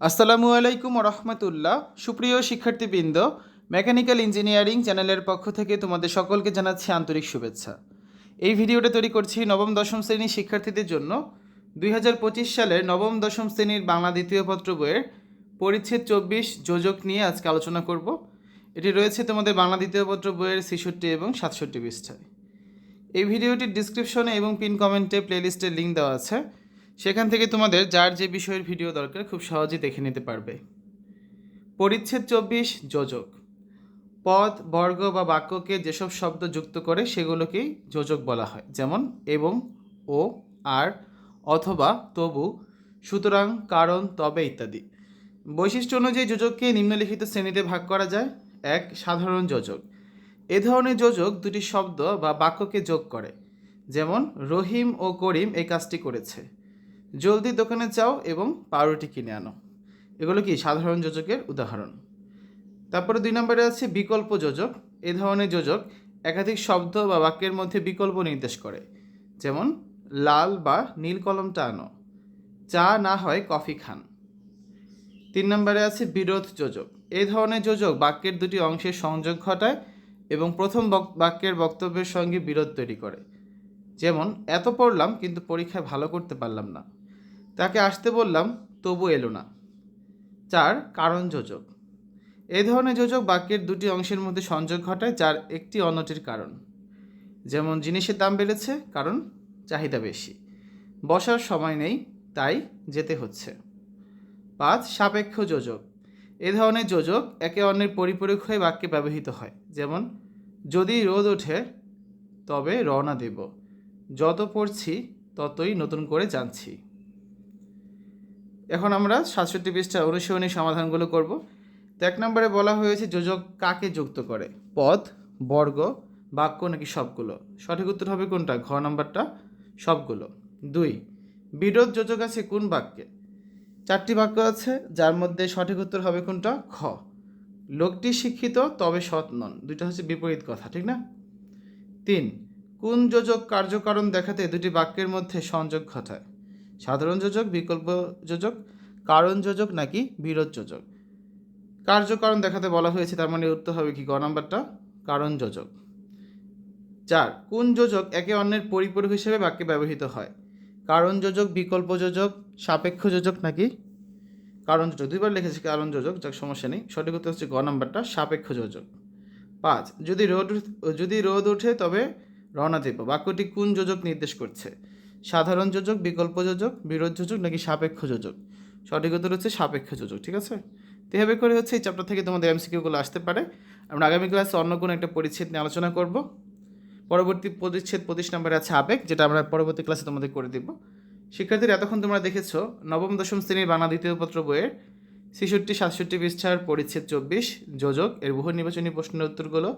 আসসালামু আলাইকুম রহমতুল্লাহ। সুপ্রিয় শিক্ষার্থীবৃন্দ, মেকানিক্যাল ইঞ্জিনিয়ারিং চ্যানেলের পক্ষ থেকে তোমাদের সকলকে জানাচ্ছি আন্তরিক শুভেচ্ছা। এই ভিডিওটা তৈরি করছি নবম, দশম শ্রেণির শিক্ষার্থীদের জন্য। দুই হাজার পঁচিশ সালের নবম, দশম শ্রেণির বাংলা দ্বিতীয় পত্র বইয়ের পরিচ্ছেদ চব্বিশ যোজক নিয়ে আজকে আলোচনা করব। এটি রয়েছে তোমাদের বাংলা দ্বিতীয় পত্র বইয়ের ছেষট্টি এবং সাতষট্টি পৃষ্ঠায়। এই ভিডিওটির ডিসক্রিপশনে এবং পিন কমেন্টে প্লেলিস্টের লিঙ্ক দেওয়া আছে। সেখান থেকে তোমাদের যার যে বিষয়ের ভিডিও দরকার খুব সহজেই দেখে নিতে পারবে। পরিচ্ছেদ চব্বিশ, যোজক। পদ, বর্গ বা বাক্যকে যেসব শব্দ যুক্ত করে সেগুলোকেই যোজক বলা হয়, যেমন এবং, ও, আর, অথবা, তবু, সুতরাং, কারণ, তবে ইত্যাদি। বৈশিষ্ট্য অনুযায়ী যোজককে নিম্নলিখিত শ্রেণীতে ভাগ করা যায়। এক, সাধারণ যোজক। এ ধরনের যোজক দুটি শব্দ বা বাক্যকে যোগ করে। যেমন, রহিম ও করিম এই কাজটি করেছে। জলদি দোকানে যাও এবং পাউরুটি কিনে আনো। এগুলো কি সাধারণ যোজকের উদাহরণ? তারপরে দুই নম্বরে আছে বিকল্প যোজক। এ ধরনের যোজক একাধিক শব্দ বা বাক্যের মধ্যে বিকল্প নির্দেশ করে। যেমন, লাল বা নীল কলমটা আনো। চা না হয় কফি খান। তিন নম্বরে আছে বিরোধ যোজক। এই ধরনের যোজক বাক্যের দুটি অংশের সংযোগ ঘটায় এবং প্রথম বক- বাক্যের বক্তব্যের সঙ্গে বিরোধ তৈরি করে। যেমন, এত পড়লাম, কিন্তু পরীক্ষায় ভালো করতে পারলাম না। তাকে আসতে বললাম, তবু এলো না। চার, কারণ যোজক। এ ধরনের যোজক বাক্যের দুটি অংশের মধ্যে সংযোগ ঘটায়, যার একটি অন্যটির কারণ। যেমন জিনিসের দাম বেড়েছে, কারণ চাহিদা বেশি। বসার সময় নেই, তাই যেতে হচ্ছে। পাঁচ, সাপেক্ষ যোজক। এ ধরনের যোজক একে অন্যের পরিপূরক হয়ে বাক্যে ব্যবহৃত হয়। যেমন, যদি রোদ ওঠে, তবে রওনা দেব। যত পড়ছি, ততই নতুন করে জানছি। এখন আমরা সাতষট্টি পৃষ্ঠা অনুশীলনী সমাধানগুলো করব। তো এক নম্বরে বলা হয়েছে যোজক কাকে যুক্ত করে? পদ, বর্গ, বাক্য নাকি সবগুলো? সঠিক উত্তর হবে কোনটা? ঘ নম্বরটা, সবগুলো। দুই, বিরোধ যোজক আছে কোন বাক্যে? চারটি বাক্য আছে, যার মধ্যে সঠিক উত্তর হবে কোনটা? খ লোকটি শিক্ষিত, তবে সৎ নন। দুইটা হচ্ছে বিপরীত কথা, ঠিক না? তিন, কোন যোজক কার্যকারণ দেখাতে দুটি বাক্যের মধ্যে সংযোগ ঘটায়? সাধারণ যোজক, বিকল্প যোজক, কারণ যোজক নাকি বিরোধ যোজক? কার্যকারণ দেখাতে বলা হয়েছে, তার মানে উত্তর হবে কি? গ নাম্বারটা কারণ যোজক। চার, কোন যোজক একে অন্যের পরিপূরক হিসেবে বাক্যে ব্যবহৃত হয়? কারণ যোজক, বিকল্প যোজক, সাপেক্ষ যোজক নাকি? কারণ যোজক, দুইবার লিখেছি কারণ যোজক, যাক, সমস্যা নেই। সঠিক উত্তর হচ্ছে গ নাম্বারটা সাপেক্ষ যোজক। পাঁচ, যদি রোদ যদি রোদ ওঠে তবে রওনা দেব। বাক্যটি কোন যোজক নির্দেশ করছে? সাধারণ যোজক, বিকল্প যোজক, বিরোধ যোজক নাকি সাপেক্ষ যোজক? সঠিক উত্তর হচ্ছে সাপেক্ষ যোজক, ঠিক আছে? তো এভাবে করে হচ্ছে এই চ্যাপ্টার থেকে তোমাদের এমসিকিউগুলো আসতে পারে। আমরা আগামী ক্লাসে অন্য কোনো একটা পরিচ্ছেদ নিয়ে আলোচনা করব। পরবর্তী পরিচ্ছেদ পঁচিশ নম্বরে আছে আবেগ, যেটা আমরা পরবর্তী ক্লাসে তোমাদের করে দিব। শিক্ষার্থীরা, এতক্ষণ তোমরা দেখেছ, নবম, দশম শ্রেণির বাংলা দ্বিতীয় পত্র বইয়ের ছেষট্টি, সাতষট্টি পৃষ্ঠার পরিচ্ছেদ চব্বিশ যোজক এর বহু নির্বাচনী প্রশ্নের উত্তরগুলো।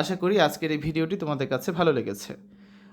আশা করি আজকের এই ভিডিওটি তোমাদের কাছে ভালো লেগেছে।